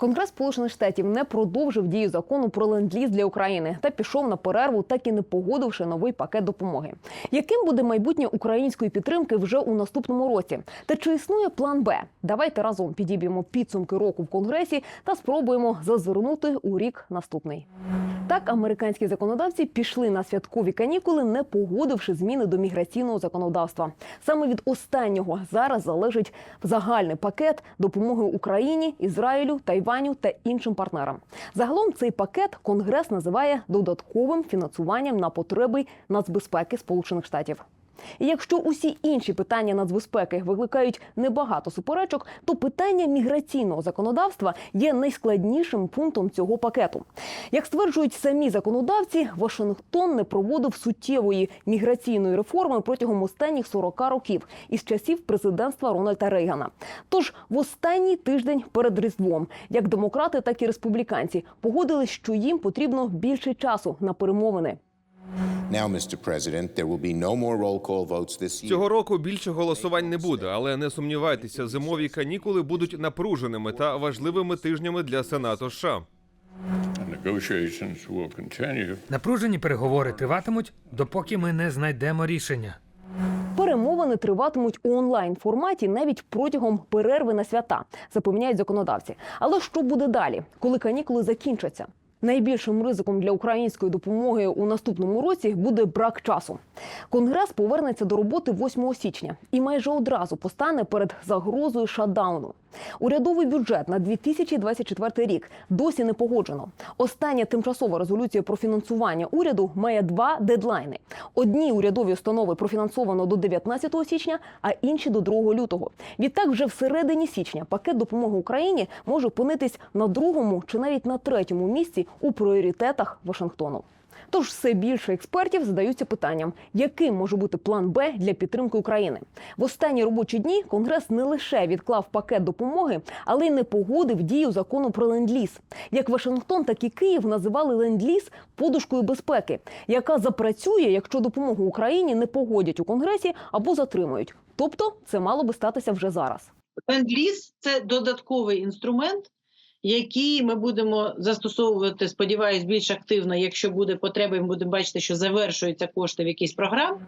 Конгрес Сполучених Штатів не продовжив дію закону про ленд-ліз для України та пішов на перерву, так і не погодивши новий пакет допомоги. Яким буде майбутнє української підтримки вже у наступному році? Та чи існує план Б? Давайте разом підіб'ємо підсумки року в конгресі та спробуємо зазирнути у рік наступний. Так, американські законодавці пішли на святкові канікули, не погодивши зміни до міграційного законодавства. Саме від останнього зараз залежить загальний пакет допомоги Україні, Ізраїлю, Тайваню та іншим партнерам. Загалом цей пакет Конгрес називає додатковим фінансуванням на потреби нацбезпеки Сполучених Штатів. І якщо усі інші питання нацбезпеки викликають небагато суперечок, то питання міграційного законодавства є найскладнішим пунктом цього пакету. Як стверджують самі законодавці, Вашингтон не проводив суттєвої міграційної реформи протягом останніх 40 років із часів президентства Рональда Рейгана. Тож в останній тиждень перед Різдвом як демократи, так і республіканці погодились, що їм потрібно більше часу на перемовини. Now, Mr. President, there will be no more roll call votes this year. Цього року більше голосувань не буде, але не сумнівайтеся, зимові канікули будуть напруженими та важливими тижнями для Сенату США. Напружені переговори триватимуть, допоки ми не знайдемо рішення. Перемовини триватимуть у онлайн форматі навіть протягом перерви на свята, запевняють законодавці. Але що буде далі, коли канікули закінчаться? Найбільшим ризиком для української допомоги у наступному році буде брак часу. Конгрес повернеться до роботи 8 січня і майже одразу постане перед загрозою шатдауну. Урядовий бюджет на 2024 рік досі не погоджено. Остання тимчасова резолюція про фінансування уряду має два дедлайни: одні урядові установи профінансовано до 19 січня, а інші до 2 лютого. Відтак, вже всередині січня пакет допомоги Україні може опинитись на другому чи навіть на третьому місці у пріоритетах Вашингтону. Тож все більше експертів задаються питанням, яким може бути план Б для підтримки України. В останні робочі дні Конгрес не лише відклав пакет допомоги, але й не погодив дію закону про ленд-ліз. Як Вашингтон, так і Київ називали ленд-ліз подушкою безпеки, яка запрацює, якщо допомогу Україні не погодять у Конгресі або затримують. Тобто, це мало би статися вже зараз. Ленд-ліз – це додатковий інструмент, який ми будемо застосовувати, сподіваюсь, більш активно, якщо буде потреба, і ми будемо бачити, що завершуються кошти в якійсь програм.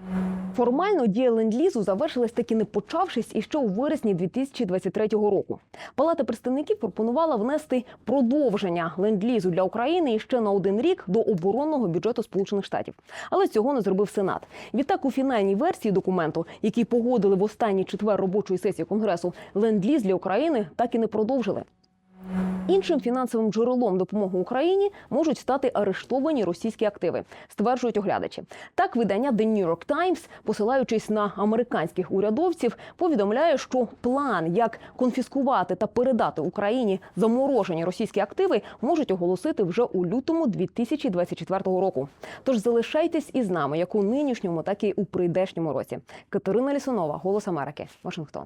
Формально дія ленд-лізу завершилась таки не почавшись іще у вересні 2023 року. Палата представників пропонувала внести продовження ленд-лізу для України іще на один рік до оборонного бюджету Сполучених Штатів. Але цього не зробив Сенат. Відтак, у фінальній версії документу, який погодили в останній четвер робочої сесії Конгресу, ленд-ліз для України так і не продовжили. Іншим фінансовим джерелом допомоги Україні можуть стати арештовані російські активи, стверджують оглядачі. Так, видання The New York Times, посилаючись на американських урядовців, повідомляє, що план, як конфіскувати та передати Україні заморожені російські активи, можуть оголосити вже у лютому 2024 року. Тож залишайтесь із нами як у нинішньому, так і у прийдешньому році. Катерина Лісунова, Голос Америки, Вашингтон.